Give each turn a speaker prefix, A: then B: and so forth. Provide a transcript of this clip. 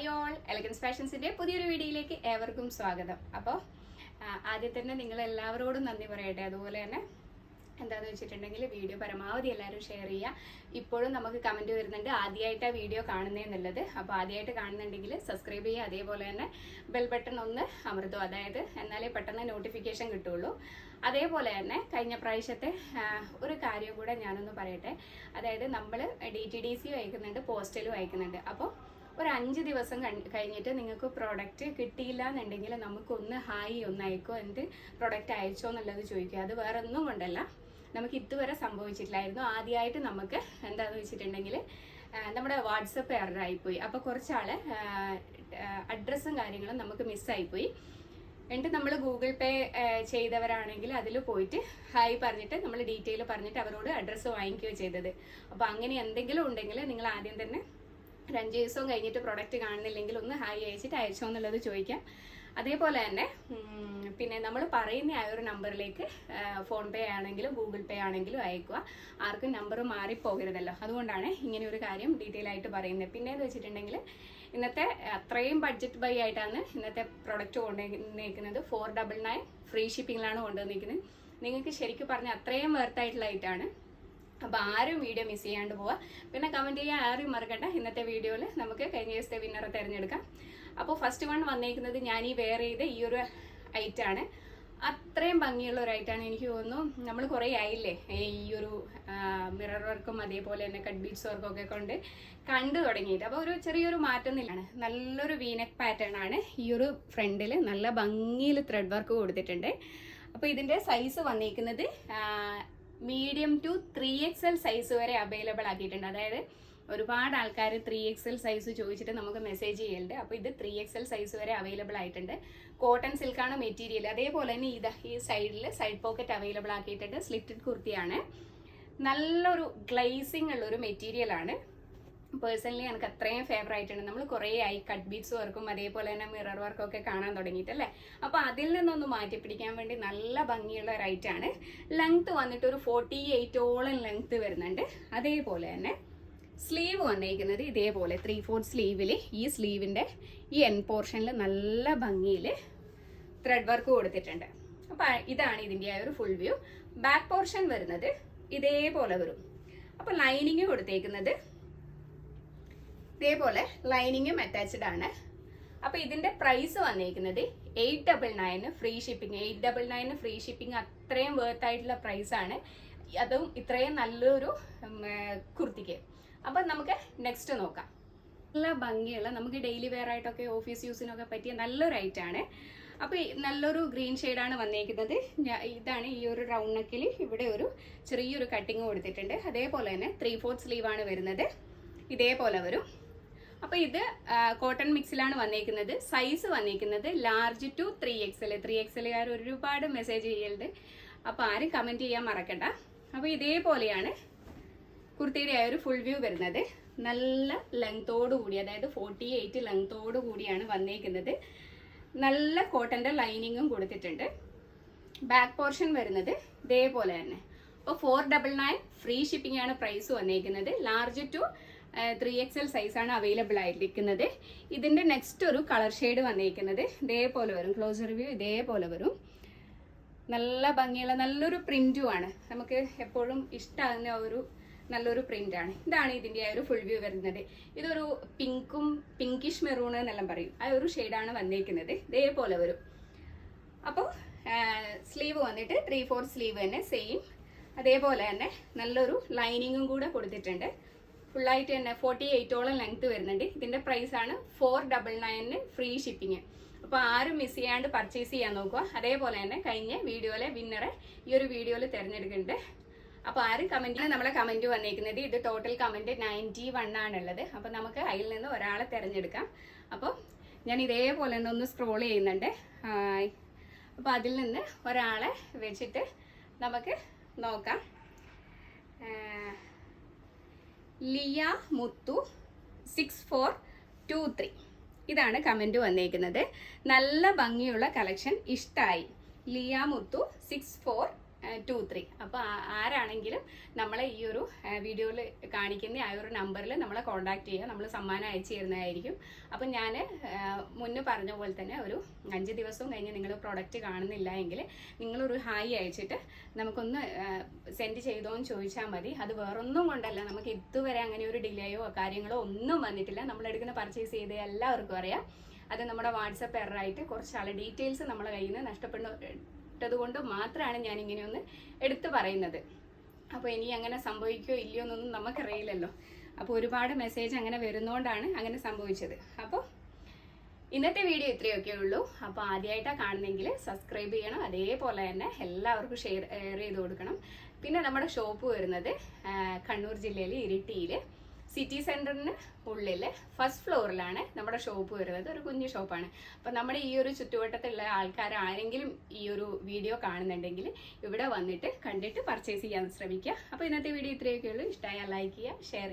A: Hi all elegance ഫാഷൻസിന്റെ പുതിയൊരു വീഡിയോയിലേക്ക് ഏവർക്കും സ്വാഗതം. അപ്പോൾ ആദ്യം തന്നെ നിങ്ങൾ എല്ലാവരോടും നന്ദി പറയട്ടെ. അതുപോലെ തന്നെ എന്താന്ന് വെച്ചിട്ടുണ്ടെങ്കിൽ വീഡിയോ പരമാവധി എല്ലാവരും ഷെയർ ചെയ്യുക. ഇപ്പോഴും നമുക്ക് കമന്റ് വരുന്നുണ്ട് ആദ്യമായിട്ട് ആ വീഡിയോ കാണുന്നതെന്നുള്ളത് അപ്പോൾ ആദ്യമായിട്ട് കാണുന്നുണ്ടെങ്കിൽ സബ്സ്ക്രൈബ് ചെയ്യുക. അതേപോലെ തന്നെ ബെൽ ബട്ടൺ ഒന്ന് അമർത്തുക അതായത് എന്നാലേ പെട്ടെന്ന് നോട്ടിഫിക്കേഷൻ കിട്ടുള്ളൂ അതേപോലെ തന്നെ കഴിഞ്ഞ പ്രാവശ്യത്തെ ഒരു കാര്യം കൂടെ ഞാനൊന്ന് പറയട്ടെ. അതായത് നമ്മൾ ഡി ടി ഡി സി അയക്കുന്നുണ്ട് പോസ്റ്റലും അയക്കുന്നുണ്ട്. അപ്പോൾ ഒരു അഞ്ച് ദിവസം കഴിഞ്ഞിട്ട് നിങ്ങൾക്ക് പ്രോഡക്റ്റ് കിട്ടിയില്ല എന്നുണ്ടെങ്കിൽ നമുക്കൊന്ന് ഹായ് ഒന്ന് അയക്കോ എന്നിട്ട് പ്രോഡക്റ്റ് അയച്ചോ എന്നുള്ളത് ചോദിക്കുക. അത് വേറെ ഒന്നും കൊണ്ടല്ല. നമുക്ക് ഇതുവരെ സംഭവിച്ചിട്ടില്ലായിരുന്നു. ആദ്യമായിട്ട് നമുക്ക് എന്താണെന്ന് വെച്ചിട്ടുണ്ടെങ്കിൽ നമ്മുടെ വാട്സപ്പ് എററായിപ്പോയി അപ്പോൾ കുറച്ചാൾ അഡ്രസ്സും കാര്യങ്ങളും നമുക്ക് മിസ്സായിപ്പോയി എന്നിട്ട് നമ്മൾ ഗൂഗിൾ പേ ചെയ്തവരാണെങ്കിൽ അതിൽ പോയിട്ട് ഹായ് പറഞ്ഞിട്ട് നമ്മൾ ഡീറ്റെയിൽ പറഞ്ഞിട്ട് അവരോട് അഡ്രസ്സ് വാങ്ങിക്കുകയോ ചെയ്തത്. അപ്പോൾ അങ്ങനെ എന്തെങ്കിലും ഉണ്ടെങ്കിൽ നിങ്ങൾ ആദ്യം തന്നെ ഒരു അഞ്ച് ദിവസവും കഴിഞ്ഞിട്ട് പ്രൊഡക്റ്റ് കാണുന്നില്ലെങ്കിൽ ഒന്ന് ഹായ് അയച്ചിട്ട് അയച്ചോ എന്നുള്ളത് ചോദിക്കാം. അതേപോലെ തന്നെ പിന്നെ നമ്മൾ പറയുന്ന ആ ഒരു നമ്പറിലേക്ക് ഫോൺ പേ ആണെങ്കിലും ഗൂഗിൾ പേ ആണെങ്കിലും അയക്കുക. ആർക്കും നമ്പർ മാറിപ്പോകരുതല്ലോ. അതുകൊണ്ടാണ് ഇങ്ങനെ ഒരു കാര്യം ഡീറ്റെയിൽ ആയിട്ട് പറയുന്നത്. പിന്നെ എന്ന് വെച്ചിട്ടുണ്ടെങ്കിൽ ഇന്നത്തെ അത്രയും ബഡ്ജറ്റ് ബൈ ആയിട്ടാണ് ഇന്നത്തെ പ്രൊഡക്റ്റ് കൊണ്ടുവന്നിരിക്കുന്നത് ഫോർ ഡബിൾ നയൻ ഫ്രീ ഷിപ്പിങ്ങിലാണ് കൊണ്ടുവന്നിരിക്കുന്നത് നിങ്ങൾക്ക് ശരിക്കും പറഞ്ഞാൽ അത്രയും വെർത്തായിട്ടുള്ള ആയിട്ടാണ് അപ്പോൾ ആരും വീഡിയോ മിസ് ചെയ്യാണ്ട് പോവാ. പിന്നെ കമന്റ് ചെയ്യാൻ ആരും മറക്കണ്ട. ഇന്നത്തെ വീഡിയോയിൽ നമുക്ക് കഴിഞ്ഞ ദിവസത്തെ വിന്നറെ തിരഞ്ഞെടുക്കാം. അപ്പോൾ ഫസ്റ്റ് വൺ വന്നേക്കുന്നത് ഞാൻ ഈ വെയർ ചെയ്ത ഈ ഒരു ഐറ്റാണ് അത്രയും ഭംഗിയുള്ള ഒരു ഐറ്റാണ് എനിക്ക് തോന്നുന്നു. നമ്മൾ കുറേ ആയില്ലേ? ഈ ഒരു മിറർ വർക്കും അതേപോലെ തന്നെ കട്ട് ബീഡ്സ് വർക്കും ഒക്കെ കൊണ്ട് കണ്ടു തുടങ്ങിയിട്ട്. അപ്പോൾ ഒരു ചെറിയൊരു മാറ്റം നിന്നാണ് നല്ലൊരു വീനക് പാറ്റേൺ ആണ് ഈ ഒരു ഫ്രണ്ടിൽ നല്ല ഭംഗിയിൽ ത്രെഡ് വർക്ക് കൊടുത്തിട്ടുണ്ട്. അപ്പോൾ ഇതിന്റെ സൈസ് വന്നേക്കുന്നത് medium to three X L size വരെ അവൈലബിൾ ആക്കിയിട്ടുണ്ട്. അതായത് ഒരുപാട് ആൾക്കാർ ത്രീ എക്സ് എൽ സൈസ് ചോദിച്ചിട്ട് നമുക്ക് മെസ്സേജ് ചെയ്യലുണ്ട്. അപ്പോൾ ഇത് ത്രീ എക്സ് എൽ സൈസ് വരെ അവൈലബിൾ ആയിട്ടുണ്ട്. കോട്ടൺ സിൽക്കാണ് മെറ്റീരിയൽ അതേപോലെ തന്നെ ഇത് ഈ സൈഡിൽ സൈഡ് പോക്കറ്റ് അവൈലബിൾ ആക്കിയിട്ടുണ്ട്. സ്ലിറ്റഡ് കുർത്തിയാണ്. നല്ലൊരു ഗ്ലേസിംഗ് ഉള്ളൊരു മെറ്റീരിയൽ ആണ്. പേഴ്സണലി എനിക്ക് അത്രയും ആയിട്ടുണ്ട് നമ്മൾ കുറേ ആയി കട്ട് ബീറ്റ്സ് വർക്കും അതേപോലെ തന്നെ മിറർ വർക്കും ഒക്കെ കാണാൻ തുടങ്ങിയിട്ടല്ലേ? അപ്പോൾ അതിൽ നിന്നൊന്ന് മാറ്റി പിടിക്കാൻ വേണ്ടി നല്ല ഭംഗിയുള്ള ഒരു ലെങ്ത് വന്നിട്ട് ഒരു ഫോർട്ടി എയ്റ്റോളം ലെങ്ത് വരുന്നുണ്ട്. അതേപോലെ തന്നെ സ്ലീവ് വന്നിരിക്കുന്നത് ഇതേപോലെ ത്രീ ഫോർത്ത് സ്ലീവിൽ ഈ സ്ലീവിന്റെ ഈ എൻ പോർഷനിൽ നല്ല ഭംഗിയിൽ ത്രെഡ് വർക്ക് കൊടുത്തിട്ടുണ്ട്. അപ്പോൾ ഇതാണ് ഇതിന്റെ ഒരു ഫുൾ വ്യൂ ബാക്ക് പോർഷൻ വരുന്നത് ഇതേപോലെ വരും. അപ്പോൾ ലൈനിങ് കൊടുത്തേക്കുന്നത് ഇതേപോലെ ലൈനിങ്ങും അറ്റാച്ച്ഡ് ആണ്. അപ്പോൾ ഇതിന്റെ പ്രൈസ് വന്നിരിക്കുന്നത് eight double nine free shipping eight double nine free shipping അത്രയും വേർത്ത് ആയിട്ടുള്ള പ്രൈസ് ആണ്. അതും ഇത്രയും നല്ലൊരു കുർത്തിക്ക്. അപ്പം നമുക്ക് നെക്സ്റ്റ് നോക്കാം. നല്ല ഭംഗിയുള്ള നമുക്ക് ഡെയിലി വെയർ ആയിട്ടൊക്കെ ഓഫീസ് യൂസിനൊക്കെ പറ്റിയ നല്ലൊരു ഐറ്റാണ് അപ്പോൾ നല്ലൊരു ഗ്രീൻ ഷെയ്ഡാണ് വന്നേക്കുന്നത്. ഞാ- ഇതാണ് ഈ ഒരു റൗണ്ട് നെക്കിൽ ഇവിടെ ഒരു ചെറിയൊരു കട്ടിങ് കൊടുത്തിട്ടുണ്ട്. അതേപോലെ തന്നെ ത്രീ ഫോർത്ത് സ്ലീവാണ് വരുന്നത്. ഇതേപോലെ വരും. അപ്പോൾ ഇത് കോട്ടൺ മിക്സിലാണ് വന്നേക്കുന്നത്. സൈസ് വന്നേക്കുന്നത് large to three X L three X എല്ലുകാർ ഒരുപാട് മെസ്സേജ് ചെയ്യലുണ്ട്. അപ്പോൾ ആരും കമന്റ് ചെയ്യാൻ മറക്കണ്ട. അപ്പോൾ ഇതേപോലെയാണ് കുർത്തിയുടെ ആ ഒരു ഫുൾ വ്യൂ വരുന്നത്. നല്ല ലെങ്തോട് കൂടി അതായത് ഫോർട്ടി എയ്റ്റ് ലെങ്തോട് കൂടിയാണ് വന്നേക്കുന്നത്. നല്ല കോട്ടന്റെ ലൈനിങ്ങും കൊടുത്തിട്ടുണ്ട്. ബാക്ക് പോർഷൻ വരുന്നത് ഇതേപോലെ തന്നെ. അപ്പോൾ four double nine free shipping ആണ് പ്രൈസ് വന്നേക്കുന്നത്. Large to three X L സൈസാണ് അവൈലബിൾ ആയിരിക്കുന്നത് ഇതിന്റെ നെക്സ്റ്റ് ഒരു കളർ ഷെയ്ഡ് വന്നിരിക്കുന്നത്. ഇതേപോലെ വരും. ക്ലോസ് റിവ്യൂ ഇതേപോലെ വരും. നല്ല ഭംഗിയുള്ള നല്ലൊരു പ്രിന്റും ആണ്. നമുക്ക് എപ്പോഴും ഇഷ്ടമാകുന്ന ഒരു നല്ലൊരു പ്രിന്റ് ആണ്. ഇതാണ് ഇതിന്റെ ആ ഒരു ഫുൾ വ്യൂ വരുന്നത്. ഇതൊരു പിങ്കും പിങ്കിഷ് മെറൂൺ എന്നെല്ലാം പറയും. ആ ഒരു ഷെയ്ഡാണ് വന്നിരിക്കുന്നത്. ഇതേപോലെ വരും. അപ്പോൾ സ്ലീവ് വന്നിട്ട് ത്രീ ഫോർ സ്ലീവ് തന്നെ സെയിം അതേപോലെ തന്നെ നല്ലൊരു ലൈനിങ്ങും കൂടെ കൊടുത്തിട്ടുണ്ട്. ഫുള്ളായിട്ട് തന്നെ ഫോർട്ടി എയ്റ്റോളം ലെങ്ത് വരുന്നുണ്ട്. ഇതിന്റെ പ്രൈസ് ആണ് ഫോർ ഡബിൾ നയനിന് ഫ്രീ ഷിപ്പിംഗ് അപ്പോൾ ആരും മിസ് ചെയ്യാണ്ട് പർച്ചേസ് ചെയ്യാൻ നോക്കുക. അതേപോലെ തന്നെ കഴിഞ്ഞ വീഡിയോയിലെ വിന്നറെ ഈ ഒരു വീഡിയോയിൽ തിരഞ്ഞെടുക്കുന്നുണ്ട്. അപ്പോൾ ആരും കമന്റിൽ നമ്മളെ കമന്റ് വന്നിരിക്കുന്നത് ഇത് ടോട്ടൽ കമന്റ് നയന്റി വൺ ആണുള്ളത്. അപ്പോൾ നമുക്ക് അതിൽ നിന്ന് ഒരാളെ തിരഞ്ഞെടുക്കാം. അപ്പോൾ ഞാൻ ഇതേപോലെ തന്നെ ഒന്ന് സ്ക്രോൾ ചെയ്യുന്നുണ്ട്. അപ്പോൾ അതിൽ നിന്ന് ഒരാളെ വെച്ചിട്ട് നമുക്ക് നോക്കാം ആ, Liya Muthu six four two three ഇതാണ് കമന്റ് വന്നേക്കുന്നത്. നല്ല ഭംഗിയുള്ള കളക്ഷൻ ഇഷ്ടമായി Liya Muthu six four two three അപ്പോൾ ആരാണെങ്കിലും നമ്മളെ ഈ ഒരു വീഡിയോയിൽ കാണിക്കുന്ന ആ ഒരു നമ്പറിൽ നമ്മളെ കോൺടാക്ട് ചെയ്യുക. നമ്മൾ സമ്മാനം അയച്ചു തരുന്നതായിരിക്കും. അപ്പം ഞാൻ മുന്നേ പറഞ്ഞ പോലെ തന്നെ ഒരു അഞ്ച് ദിവസവും കഴിഞ്ഞ് നിങ്ങൾ പ്രൊഡക്റ്റ് കാണുന്നില്ല എങ്കിൽ നിങ്ങളൊരു ഹായ് അയച്ചിട്ട് നമുക്കൊന്ന് സെൻഡ് ചെയ്തോന്ന് ചോദിച്ചാൽ മതി. അത് വേറൊന്നും കൊണ്ടല്ല. നമുക്ക് ഇതുവരെ അങ്ങനെ ഒരു ഡിലേയോ കാര്യങ്ങളോ ഒന്നും വന്നിട്ടില്ല. നമ്മൾ എടുക്കുന്ന പർച്ചേസ് ചെയ്ത എല്ലാവർക്കും അറിയാം. അത് നമ്മുടെ വാട്സപ്പ് എററായിട്ട് കുറച്ച് ആളെ ഡീറ്റെയിൽസ് നമ്മളെ കയ്യിൽ നിന്ന് നഷ്ടപ്പെട്ടത് കൊണ്ട് മാത്രമാണ് ഞാൻ ഇങ്ങനെ ഒന്ന് എടുത്തു പറയുന്നത്. അപ്പോൾ ഇനി അങ്ങനെ സംഭവിക്കോ ഇല്ലയോ എന്നൊന്നും നമുക്കറിയില്ലല്ലോ. അപ്പോൾ ഒരുപാട് മെസ്സേജ് അങ്ങനെ വരുന്നതുകൊണ്ടാണ് അങ്ങനെ സംഭവിച്ചത്. അപ്പോൾ ഇന്നത്തെ വീഡിയോ ഇത്രയൊക്കെ ഉള്ളൂ. അപ്പോൾ ആദ്യമായിട്ടാണ് കാണുന്നെങ്കിൽ സബ്സ്ക്രൈബ് ചെയ്യണം. അതേപോലെ തന്നെ എല്ലാവർക്കും ഷെയർ ചെയ്ത് കൊടുക്കണം. പിന്നെ നമ്മുടെ ഷോപ്പ് വരുന്നത് കണ്ണൂർ ജില്ലയിൽ ഇരിട്ടിയിൽ സിറ്റി സെന്ററിന് ഉള്ളിൽ ഫസ്റ്റ് ഫ്ലോറിലാണ് നമ്മുടെ ഷോപ്പ് വരുന്നത്. ഒരു കുഞ്ഞു ഷോപ്പാണ്. അപ്പം നമ്മുടെ ഈ ഒരു ചുറ്റുവട്ടത്തുള്ള ആൾക്കാർ ആരെങ്കിലും ഈ ഒരു വീഡിയോ കാണുന്നുണ്ടെങ്കിൽ ഇവിടെ വന്നിട്ട് കണ്ടിട്ട് പർച്ചേസ് ചെയ്യാൻ ശ്രമിക്കുക. അപ്പോൾ ഇന്നത്തെ വീഡിയോ ഇത്രയൊക്കെ ഉള്ളൂ. ഇഷ്ടമായാൽ ലൈക്ക് ചെയ്യുക ഷെയർ